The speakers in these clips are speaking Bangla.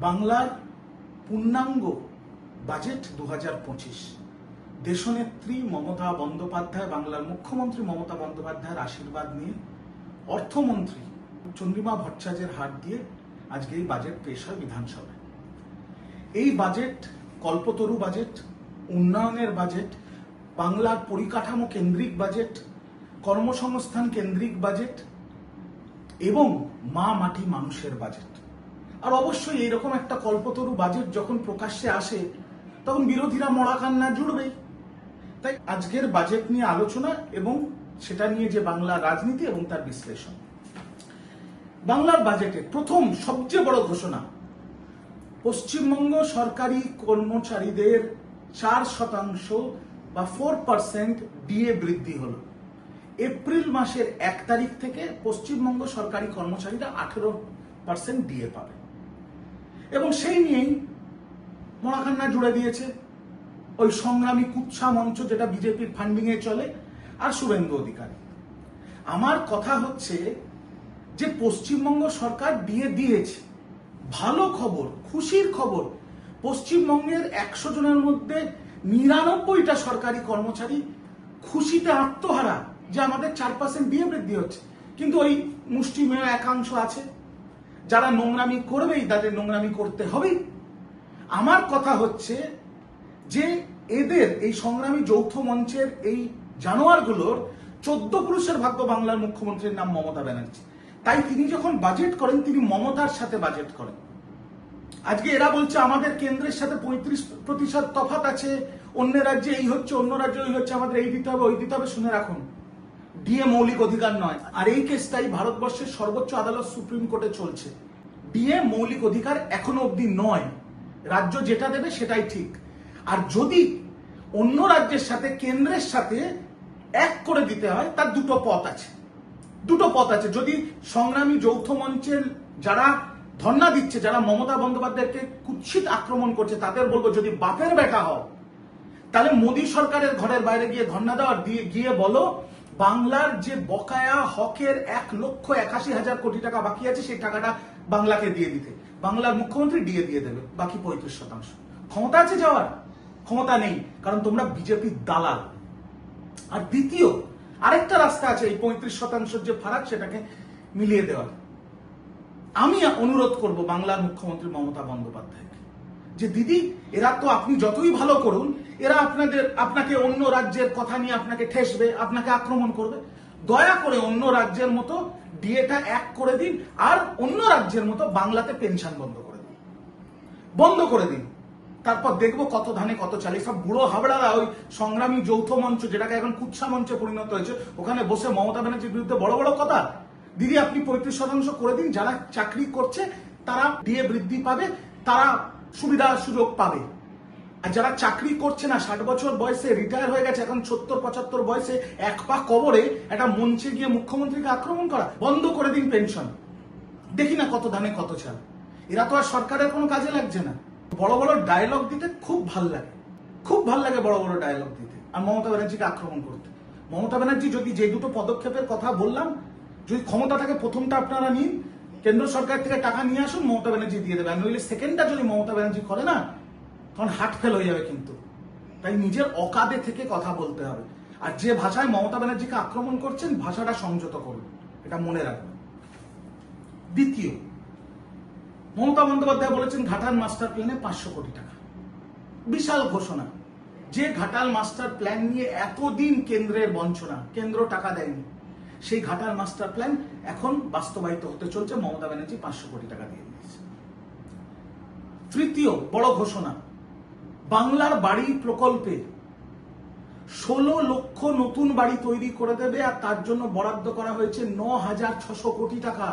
বাংলার পূর্ণাঙ্গ বাজেট দু হাজার পঁচিশ। দেশনেত্রী মমতা বন্দ্যোপাধ্যায়, বাংলার মুখ্যমন্ত্রী মমতা বন্দ্যোপাধ্যায়ের আশীর্বাদ নিয়ে অর্থমন্ত্রী চন্দ্রিমা ভট্টাচার্যের হাত দিয়ে আজকে এই বাজেট পেশ হয় বিধানসভায়। এই বাজেট কল্পতরু বাজেট, উন্নয়নের বাজেট, বাংলার পরিকাঠামো কেন্দ্রিক বাজেট, কর্মসংস্থান কেন্দ্রিক বাজেট এবং মা মাটি মানুষের বাজেট। আর অবশ্যই এরকম একটা কল্পতরু বাজেট যখন প্রকাশ্যে আসে, তখন বিরোধীরা মরা কান্না জুড়বেই তাই আজকের বাজেট নিয়ে আলোচনা এবং সেটা নিয়ে যে বাংলা রাজনীতি এবং তার বিশ্লেষণ। বাংলার বাজেটে প্রথম সবচেয়ে বড় ঘোষণা, পশ্চিমবঙ্গ সরকারি কর্মচারীদের চার শতাংশ বা ফোর পার্সেন্ট ডিএ বৃদ্ধি হলো। এপ্রিল মাসের এক তারিখ থেকে পশ্চিমবঙ্গ সরকারি কর্মচারীরা আঠেরো পার্সেন্ট ডিএ পাবে। এবং সেই নিয়েই মরাকান্না জুড়ে দিয়েছে ওই সংগ্রামী কুৎসা মঞ্চ যেটা বিজেপির ফান্ডিং এ চলে আর শুভেন্দু অধিকারী। আমার কথা হচ্ছে যে পশ্চিমবঙ্গ সরকার দিয়ে দিয়েছে। ভালো খবর, খুশির খবর, পশ্চিমবঙ্গের একশো জনের মধ্যে নিরানব্বইটা সরকারি কর্মচারী খুশিতে আত্মহারা, যে আমাদের চার পার্সেন্ট দিয়ে বৃদ্ধি হচ্ছে। কিন্তু ওই মুষ্টিমেয় একাংশ আছে। যারা নোংরামি করবেই তাদের নোংরামি করতে হবেই আমার কথা হচ্ছে যে এদের এই সংগ্রামী যৌথ মঞ্চের এই জানোয়ারগুলোর চোদ্দ পুরুষের ভাগ্য বাংলার মুখ্যমন্ত্রীর নাম মমতা ব্যানার্জি। তাই তিনি যখন বাজেট করেন, তিনি মমতার সাথে বাজেট করেন। আজকে এরা বলছে, আমাদের কেন্দ্রের সাথে পঁয়ত্রিশ প্রতিশত তফাত আছে, অন্য রাজ্যে এই হচ্ছে, অন্য রাজ্যে ওই হচ্ছে, আমাদের এই দিতে হবে, ওই দিতে হবে। শুনে রাখুন। ডিএ মৌলিক অধিকার নয়। আর এই কেসটাই ভারতবর্ষের সর্বোচ্চ আদালত সুপ্রিম কোর্টে চলছে। ডিএ মৌলিক অধিকার এখনও অবধি নয়। রাজ্য যেটা দেবে সেটাই ঠিক। আর যদি অন্য রাজ্যের সাথে, কেন্দ্রের সাথে এক করে দিতে হয়, তার দুটো পথ আছে। দুটো পথ আছে। যদি সংগ্রামী যৌথ মঞ্চের যারা ধর্ণা দিচ্ছে, যারা মমতা বন্দ্যোপাধ্যায়কে কুৎসিত আক্রমণ করছে, তাদের বলব, যদি বাপের বেটা হও, তাহলে মোদী সরকারের ঘরের বাইরে গিয়ে ধর্ণা দেওয়ার দিয়ে গিয়ে বলো বাংলার যে বকায়া হকের এক লক্ষ একাশি হাজার কোটি টাকা বাকি আছে, সেই টাকাটা বাংলাকে দিয়ে দিতে। বাংলার মুখ্যমন্ত্রী দিয়ে দিয়ে দেবে, বাকি পঁয়ত্রিশ শতাংশ। ক্ষমতা আছে যাওয়ার? ক্ষমতা নেই, কারণ তোমরা বিজেপির দালাল। আর দ্বিতীয়, আরেকটা রাস্তা আছে, এই পঁয়ত্রিশ শতাংশের যে ফারাক, সেটাকে মিলিয়ে দেওয়ার আমি অনুরোধ করব বাংলার মুখ্যমন্ত্রী মমতা বন্দ্যোপাধ্যায়কে। যে দিদি, এরা তো আপনি যতই ভালো করুন, এরা আপনাদের, আপনাকে অন্য রাজ্যের কথা নিয়ে আপনাকে ঠেসবে, আপনাকে আক্রমণ করবে। দয়া করে অন্য রাজ্যের মতো ডিএটা এক করে দিন, আর অন্য রাজ্যের মতো বাংলাতে পেনশন বন্ধ করে দিন। বন্ধ করে দিন। তারপর দেখব কত ধানে কত চালে। সব বুড়ো হাবড়ারা ওই সংগ্রামী যৌথ মঞ্চ, যেটাকে এখন কুৎসা মঞ্চে পরিণত হয়েছে, ওখানে বসে মমতা ব্যানার্জির বিরুদ্ধে বড় বড় কথা। দিদি, আপনি পঁয়ত্রিশ শতাংশ করে দিন, যারা চাকরি করছে, তারা ডিএ বৃদ্ধি পাবে, তারা সুবিধা সুযোগ পাবে। আর যারা চাকরি করছে না, ষাট বছর বয়সে রিটায়ার হয়ে গেছে, এখন সত্তর, পঁচাত্তর বয়সে এক পা কবরে একটা মঞ্চে গিয়ে মুখ্যমন্ত্রীকে আক্রমণ করা, বন্ধ করে দিন পেনশন। দেখি না কত ধানে কত চাল এরা তো আর সরকারের কোনো কাজে লাগছে না। বড় বড় ডায়লগ দিতে খুব ভালো লাগে। খুব ভালো লাগে বড় বড় ডায়লগ দিতে। আর মমতা ব্যানার্জিকে আক্রমণ করতে। মমতা ব্যানার্জি যদি যে দুটো পদক্ষেপের কথা বললাম, যদি ক্ষমতা থাকে প্রথমটা আপনারা নিন। কেন্দ্র সরকার থেকে টাকা নিয়ে আসুন, মমতা ব্যানার্জি দিয়ে দেবে। নইলে সেকেন্ডটা যদি মমতা ব্যানার্জি করে না, তখন হাট ফেল হয়ে যাবে কিন্তু। তাই নিজের অকাদে থেকে কথা বলতে হবে। আর যে ভাষায় মমতা ব্যানার্জিকে আক্রমণ করছেন, ভাষাটা সংযত করুন। এটা মনে রাখবেন। দ্বিতীয়, মমতা বন্দ্যোপাধ্যায় বলেছেন ঘাটাল মাস্টার প্ল্যানে পাঁচশো কোটি টাকা। বিশাল ঘোষণা। যে ঘাটাল মাস্টার প্ল্যান নিয়ে এতদিন কেন্দ্রের বঞ্চনা, কেন্দ্র টাকা দেয়নি। সেই ঘাটার মাস্টার প্ল্যান এখন বাস্তবায়িত হতে চলছে। মমতা ব্যানার্জি পাঁচশো কোটি টাকা দিয়ে দিয়েছে। তৃতীয় বড় ঘোষণা, বাংলার বাড়ি প্রকল্পে ষোলো লক্ষ নতুন বাড়ি তৈরি করে দেবে আর তার জন্য বরাদ্দ করা হয়েছে ন হাজার ছশো কোটি টাকা।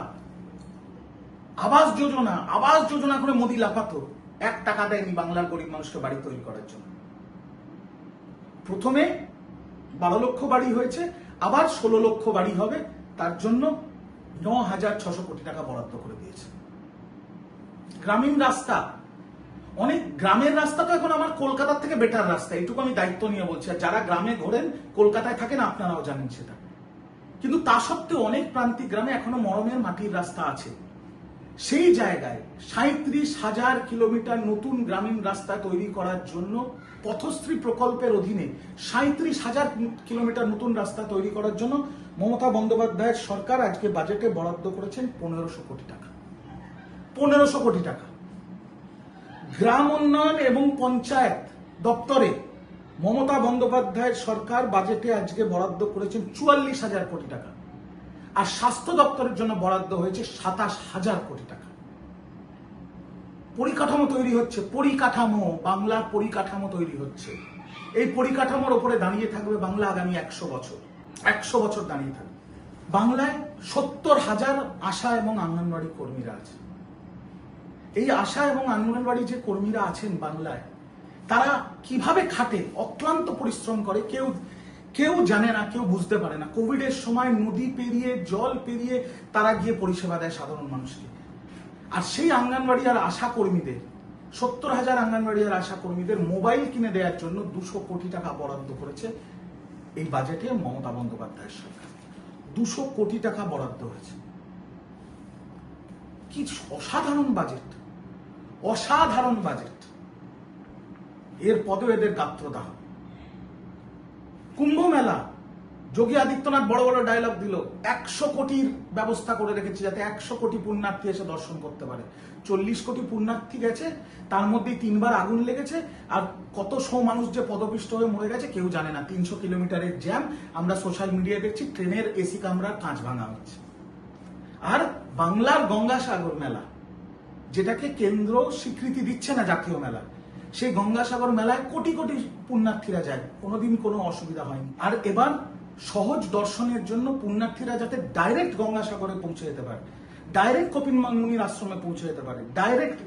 আবাস যোজনা আবাস যোজনা করে মোদি লাফাতো। এক টাকা দেয়নি বাংলার গরিব মানুষকে বাড়ি তৈরি করার জন্য। প্রথমে বারো লক্ষ বাড়ি হয়েছে আবার ষোলো লক্ষ বাড়ি হবে, তার জন্য ন হাজার ছশো কোটি টাকা বরাদ্দ করে দিয়েছে। গ্রামীণ রাস্তা। অনেক গ্রামের রাস্তা তো এখন আমার কলকাতার থেকে বেটার রাস্তা। এইটুকু আমি দায়িত্ব নিয়ে বলছি। আর যারা গ্রামে ঘোরেন, কলকাতায় থাকেন, আপনারাও জানেন সেটা। কিন্তু তা সত্ত্বেও অনেক প্রান্তিক গ্রামে এখনও মরমের মাটির রাস্তা আছে। সেই জায়গায় সাঁত্রিশ হাজার কিলোমিটার নতুন গ্রামীণ রাস্তা তৈরি করার জন্য পথশ্রী প্রকল্পের অধীনে সাঁত্রিশ হাজার কিলোমিটার নতুন রাস্তা তৈরি করার জন্য মমতা বন্দ্যোপাধ্যায়ের সরকার আজকে বাজেটে বরাদ্দ করেছেন পনেরোশো কোটি টাকা। পনেরোশো কোটি টাকা। গ্রাম উন্নয়ন এবং পঞ্চায়েত দপ্তরে মমতা বন্দ্যোপাধ্যায়ের সরকার বাজেটে আজকে বরাদ্দ করেছেন চুয়াল্লিশ হাজার কোটি টাকা। আর স্বাস্থ্য দপ্তরের জন্য বরাদ্দ হয়েছে সাতাশ হাজার কোটি টাকা। পরিকাঠামো তৈরি হচ্ছে, পরিকাঠামো, বাংলার পরিকাঠামো তৈরি হচ্ছে। এই পরিকাঠামোর ওপরে দাঁড়িয়ে থাকবে বাংলা আগামী একশো বছর। একশো বছর দাঁড়িয়ে থাকবে। বাংলায় সত্তর হাজার আশা এবং আঙ্গনবাড়ি কর্মীরা আছে। এই আশা এবং আঙ্গনবাড়ি যে কর্মীরা আছেন বাংলায়, তারা কীভাবে খাটে? অক্লান্ত পরিশ্রম করে। কেউ কেউ জানে না, কেউ বুঝতে পারে না। কোভিডের সময় নদী পেরিয়ে, জল পেরিয়ে তারা গিয়ে পরিষেবা দেয় সাধারণ মানুষকে। আর সেই আঙ্গনবাড়ি আর আশা কর্মীদের, সত্তর হাজার আঙ্গনবাড়ি আর আশা কর্মীদের মোবাইল কিনে দেওয়ার জন্য দুশো কোটি টাকা বরাদ্দ করেছে এই বাজেটে মমতা বন্দ্যোপাধ্যায়ের সরকার। দুশো কোটি টাকা বরাদ্দ হয়েছে। কি অসাধারণ বাজেট অসাধারণ বাজেট। এর পদেও এদের গাত্রদাহ। কুম্ভ মেলা যোগী আদিত্যনাথ বড় বড় ডায়লগ দিল। একশো কোটির ব্যবস্থা করে রেখেছে যাতে একশো কোটি পুণ্যার্থী এসে দর্শন করতে পারে। চল্লিশ কোটি পুণ্যার্থী গেছে, তার মধ্যেই তিনবার আগুন লেগেছে, আর কত শো মানুষ যে পদপিষ্ট হয়ে মরে গেছে কেউ জানে না। তিনশো কিলোমিটারের জ্যাম আমরা সোশ্যাল মিডিয়ায় দেখছি, ট্রেনের এসি কামরার কাঁচ ভাঙা হচ্ছে। আর বাংলার গঙ্গাসাগর মেলা, যেটাকে কেন্দ্র স্বীকৃতি দিচ্ছে না জাতীয় মেলা, সেই গঙ্গাসাগর মেলায় কোটি কোটি পুণ্যার্থীরা যায়। কোনোদিন কোনো অসুবিধা হয়নি। আর এবার সহজ দর্শনের জন্য পুণ্যার্থীরা যাতে ডাইরেক্ট গঙ্গাসাগরে পৌঁছে যেতে পারে। ডাইরেক্ট কপিল মুনির আশ্রমে পৌঁছে যেতে পারে। ডাইরেক্ট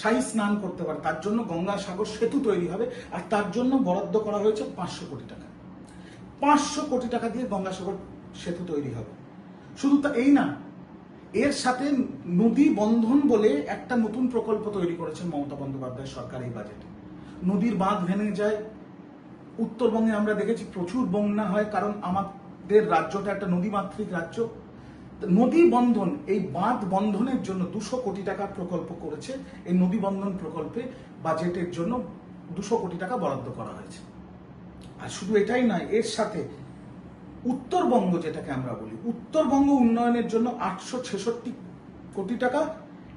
শাহী স্নান করতে পারে। তার জন্য গঙ্গাসাগর সেতু তৈরি হবে আর তার জন্য বরাদ্দ করা হয়েছে পাঁচশো কোটি টাকা। পাঁচশো কোটি টাকা দিয়ে গঙ্গাসাগর সেতু তৈরি হবে। শুধু তা এই না, এর সাথে নদী বন্ধন বলে একটা নতুন প্রকল্প তৈরি করেছেন মমতা বন্দ্যোপাধ্যায় সরকার এই বাজেটে নদীর বাঁধ ভেঙে যায় উত্তরবঙ্গে আমরা দেখেছি প্রচুর বন্যা হয়, কারণ আমাদের রাজ্যটা একটা নদীমাতৃক রাজ্য। নদী বন্ধন, এই বাঁধ বন্ধনের জন্য দুশো কোটি টাকা প্রকল্প করেছে। এই নদী বন্ধন প্রকল্পে বাজেটের জন্য দুশো কোটি টাকা বরাদ্দ করা হয়েছে। আর শুধু এটাই নয়, এর সাথে উত্তরবঙ্গ যেটাকে আমরা বলি, উত্তরবঙ্গ উন্নয়নের জন্য আটশো ছেষট্টি কোটি টাকা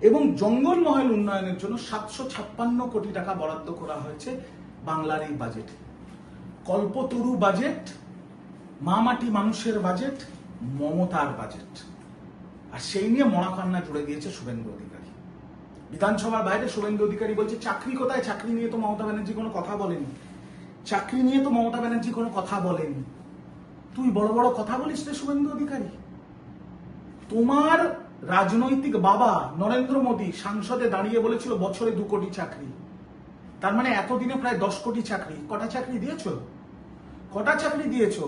এবং জঙ্গলমহল উন্নয়নের জন্য সাতশো ছাপ্পান্ন কোটি টাকা বরাদ্দ করা হয়েছে বাংলার এই বাজেটে। কল্পতরু বাজেট মামাটি মানুষের বাজেট মমতার বাজেট আর সেই নিয়ে মরাকান্না জুড়ে দিয়েছে শুভেন্দু অধিকারী। বিধানসভার বাইরে শুভেন্দু অধিকারী বলছে, চাকরি কোথায়? চাকরি নিয়ে তো মমতা ব্যানার্জি কোনো কথা বলেনি। চাকরি নিয়ে তো মমতা ব্যানার্জি কোনো কথা বলেনি। তুই বড় বড় কথা বলিস রে শুভেন্দু অধিকারী। তোমার রাজনৈতিক বাবা নরেন্দ্র মোদী সাংসদে দাঁড়িয়ে বলেছিল, বছরে দু কোটি চাকরি। তার মানে এতদিনে প্রায় দশ কোটি চাকরি। কটা চাকরি দিয়েছ? কটা চাকরি দিয়েছ?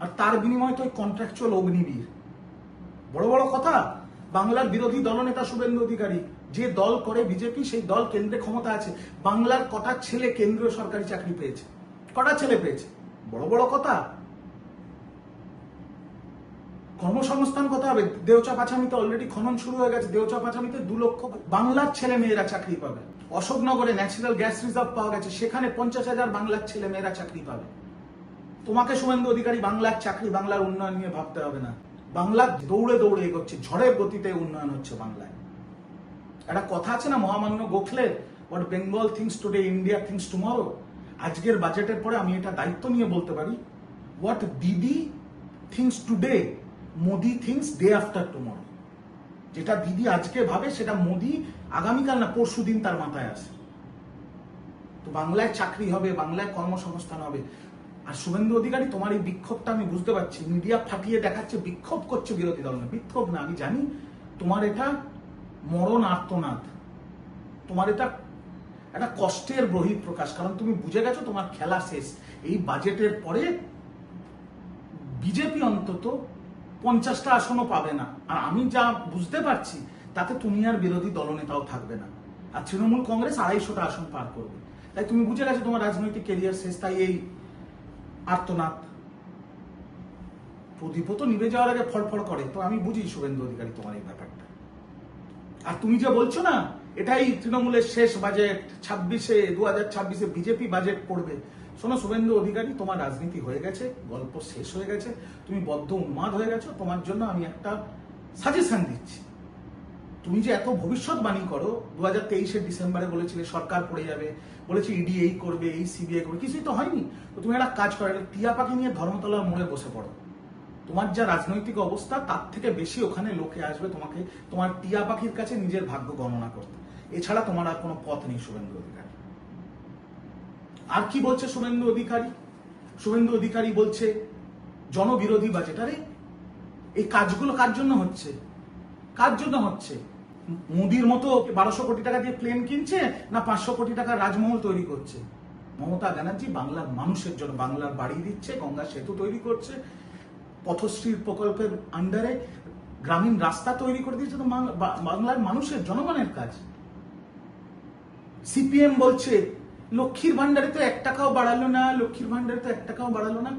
আর তার বিনিময়ে তো কন্ট্রাকচুয়াল অগ্নিবীর। বড় বড় কথা, বাংলার বিরোধী দলনেতা শুভেন্দু অধিকারী যে দল করে বিজেপি, সেই দল কেন্দ্রে ক্ষমতা আছে। বাংলার কটা ছেলে কেন্দ্রীয় সরকারি চাকরি পেয়েছে? কটা ছেলে পেয়েছে? বড় বড় কথা। কর্মসংস্থান কথা হবে? দেওচা পাচামিতে অলরেডি খনন শুরু হয়ে গেছে। দেওচা পাচামিতে দু লক্ষ বাংলার ছেলে মেয়েরা চাকরি পাবে। অশোকনগরে ন্যাচারাল গ্যাস রিজার্ভ পাওয়া গেছে। সেখানে পঞ্চাশ হাজার বাংলার ছেলে মেয়েরা চাকরি পাবে। তোমাকে শুভেন্দু অধিকারী বাংলার চাকরি, বাংলার উন্নয়ন নিয়ে ভাবতে হবে না। বাংলা দৌড়ে দৌড়ে এগোচ্ছে ঝড়ের গতিতে উন্নয়ন হচ্ছে বাংলায়। একটা কথা আছে না, মহামান্য Gokhale what Bengal thinks today India thinks tomorrow আজকের বাজেটের পরে আমি এটা দায়িত্ব নিয়ে বলতে পারি what Didi thinks today Modi thinks day after tomorrow যেটা দিদি আজকে ভাবে, সেটা মোদি আগামীকাল না পরশু দিন তার মাথায় আসে তো বাংলায় চাকরি হবে, বাংলায় কর্মসংস্থান হবে। আর শুভেন্দু অধিকারী, তোমার এই বিক্ষোভটা আমি বুঝতে পারছি। মিডিয়া ফাটিয়ে দেখাচ্ছে, বিক্ষোভ করছে বিরোধী দল না বিক্ষোভ না, আমি জানি। তোমার এটা মরণ আর্তনাদ। তোমার এটা একটা কষ্টের বহির প্রকাশ। কারণ তুমি বুঝে গেছো, তোমার খেলা শেষ। এই বাজেটের পরে বিজেপি অন্তত পঞ্চাশটা আসনও পাবে না। আর আমি যা বুঝতে পারছি, তাতে তুমি আর বিরোধী দলনেতাও থাকবে না। আর তৃণমূল কংগ্রেস আড়াইশোটা আসন পার করবে। তাই তুমি বুঝে গেছো তোমার রাজনৈতিক কেরিয়ার শেষ, তাই এই আর্তনাদ। প্রদীপও তো নিভে যাওয়ার আগে ফড়ফড় করে। তো আমি বুঝি শুভেন্দু অধিকারী তোমার এই ব্যাপারটা। আর তুমি যে বলছো না, এটাই তৃণমূলের শেষ বাজেট ছাব্বিশে, দু হাজার ছাব্বিশে বিজেপি বাজেট করবে শোনো শুভেন্দু অধিকারী, তোমার রাজনীতি হয়ে গেছে, গল্প শেষ হয়ে গেছে, তুমি বদ্ধ উন্মাদ হয়ে গেছো, তোমার জন্য আমি একটা সাজেশন দিচ্ছি। তুমি যে এত ভবিষ্যৎবাণী করো দু হাজার তেইশের ডিসেম্বরে বলেছিলে সরকার পড়ে যাবে, বলেছে ইডি এই করবে, এই সিবিআই করবে, কিছুই তো হয়নি। তো তুমি একটা কাজ করো টিয়া পাখি নিয়ে ধর্মতলার মোড়ে বসে পড়ো। তোমার যা রাজনৈতিক অবস্থা, তার থেকে বেশি ওখানে লোকে আসবে তোমাকে তোমার টিয়া পাখির কাছে নিজের ভাগ্য গণনা করতে। এছাড়া তোমার আর কোনো পথ নেই, শুভেন্দু অধিকারী। আর কি বলছে শুভেন্দু অধিকারী? শুভেন্দু অধিকারী বলছে, জনবিরোধী বাজেট আরে, এই কাজগুলো কার জন্য হচ্ছে? কার জন্য হচ্ছে? মোদির মতো বারোশো কোটি টাকা দিয়ে প্লেন কিনছে না পাঁচশো কোটি টাকা রাজমহল তৈরি করছে? মমতা ব্যানার্জি বাংলার মানুষের জন্য বাংলার বাড়ি দিচ্ছে, গঙ্গা সেতু তৈরি করছে, পথশ্রী প্রকল্পের আন্ডারে গ্রামীণ রাস্তা তৈরি করে দিয়েছে, তো বাংলার মানুষের জনগণের কাজ। সিপিএম বলছে লক্ষ্মীর ভান্ডারে তো এক টাকাও বাড়ালো না, লক্ষ্মীর ভান্ডারে তো এক টাকাও বাড়ালো না।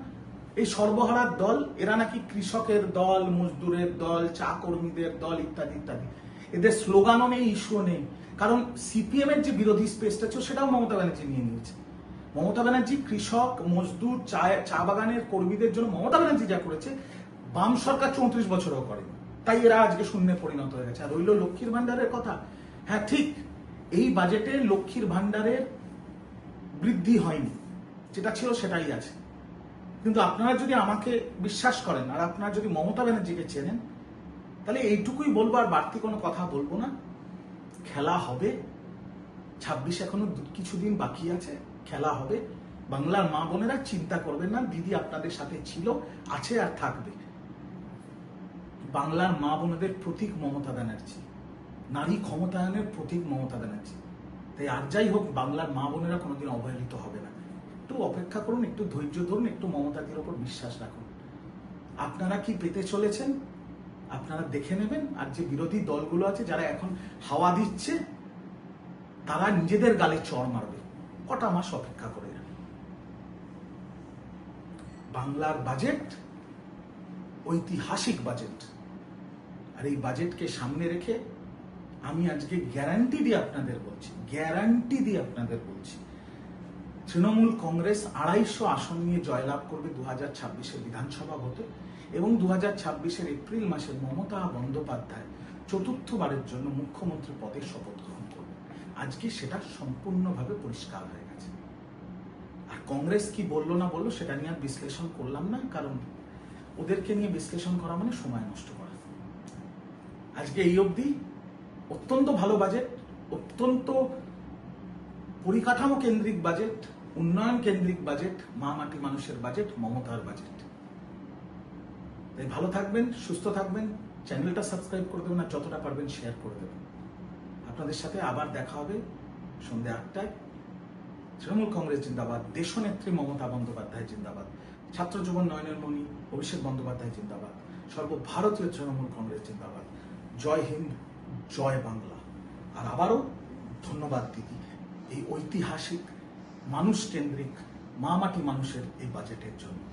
এই সর্বহারার দল, এরা নাকি কৃষকের দল, মজদুরের দল চা কর্মীদের দল, ইত্যাদি ইত্যাদি। এদের স্লোগানও নেই, ইস্যুও নেই। কারণ সিপিএম এর যে বিরোধী স্পেসটা ছিল, সেটাও মমতা ব্যানার্জি নিয়ে নিয়েছে। মমতা ব্যানার্জি কৃষক, মজদুর, চা চা বাগানের কর্মীদের জন্য মমতা ব্যানার্জি যা করেছে, বাম সরকার চৌত্রিশ বছরও করেনি। তাই এরা আজকে শূন্যে পরিণত হয়ে গেছে। আর রইল লক্ষ্মীর ভান্ডারের কথা। হ্যাঁ ঠিক, এই বাজেটে লক্ষ্মীর ভান্ডারের বৃদ্ধি হয়নি। যেটা ছিল সেটাই আছে। কিন্তু আপনারা যদি আমাকে বিশ্বাস করেন, আর আপনারা যদি মমতা ব্যানার্জিকে চেনেন, তাহলে এইটুকুই বলব আর বাড়তি কোনো কথা বলব না। খেলা হবে। ছাব্বিশ এখনও কিছুদিন বাকি আছে। খেলা হবে। বাংলার মা বোনেরা চিন্তা করবেন না, দিদি আপনাদের সাথে ছিল, আছে আর থাকবে। বাংলার মা বোনেদের প্রতীক মমতা ব্যানার্জি। নারী ক্ষমতায়নের প্রতীক মমতা ব্যানার্জি। তাই আর যাই হোক, বাংলার মা বোনেরা কোনোদিন অবহেলিত হবে না। একটু অপেক্ষা করুন, একটু ধৈর্য ধরুন, একটু মমতাদের ওপর বিশ্বাস রাখুন। আপনারা কি পেতে চলেছেন? আপনারা দেখে নেবেন। আর যে বিরোধী দলগুলো আছে, যারা এখন হাওয়া দিচ্ছে, তারা নিজেদের গালে চর মারবে। কটা মাস অপেক্ষা করে বাংলার বাজেট ঐতিহাসিক বাজেট আর এই বাজেটকে সামনে রেখে আমি আজকে গ্যারান্টি দিয়ে আপনাদের বলছি গ্যারান্টি দিয়ে আপনাদের বলছি, তৃণমূল কংগ্রেস আড়াইশো আসন নিয়ে জয়লাভ করবে দু হাজার ছাব্বিশের বিধানসভা ভোটে এবং দু হাজার ছাব্বিশের এপ্রিল মাসে মমতা বন্দ্যোপাধ্যায় চতুর্থবারের জন্য মুখ্যমন্ত্রী পদে শপথ গ্রহণ করবে। আজকে সেটা সম্পূর্ণভাবে পরিষ্কার হয়ে গেছে। আর কংগ্রেস কি বলল না বলল সেটা নিয়ে আর বিশ্লেষণ করলাম না, কারণ ওদেরকে নিয়ে বিশ্লেষণ করা মানে সময় নষ্ট করা। আজকে এই অবধি। অত্যন্ত ভালো বাজেট অত্যন্ত পরিকাঠামো কেন্দ্রিক বাজেট উন্নয়ন কেন্দ্রিক বাজেট মা মাটি মানুষের বাজেট মমতার বাজেট তাই ভালো থাকবেন, সুস্থ থাকবেন, চ্যানেলটা সাবস্ক্রাইব করে দেবেন আর যতটা পারবেন শেয়ার করে দেবেন। আপনাদের সাথে আবার দেখা হবে সন্ধ্যে আটটায়। তৃণমূল কংগ্রেস জিন্দাবাদ, দেশনেত্রী মমতা বন্দ্যোপাধ্যায় জিন্দাবাদ, ছাত্র নয়নের মণি, অভিষেক বন্দ্যোপাধ্যায় জিন্দাবাদ, সর্বভারতীয় তৃণমূল কংগ্রেস জিন্দাবাদ। জয় হিন্দ। জয় বাংলা। আর আবারও ধন্যবাদ, দিদি। এই ঐতিহাসিক মানুষ কেন্দ্রিক মা মাটি মানুষের এই বাজেটের জন্য।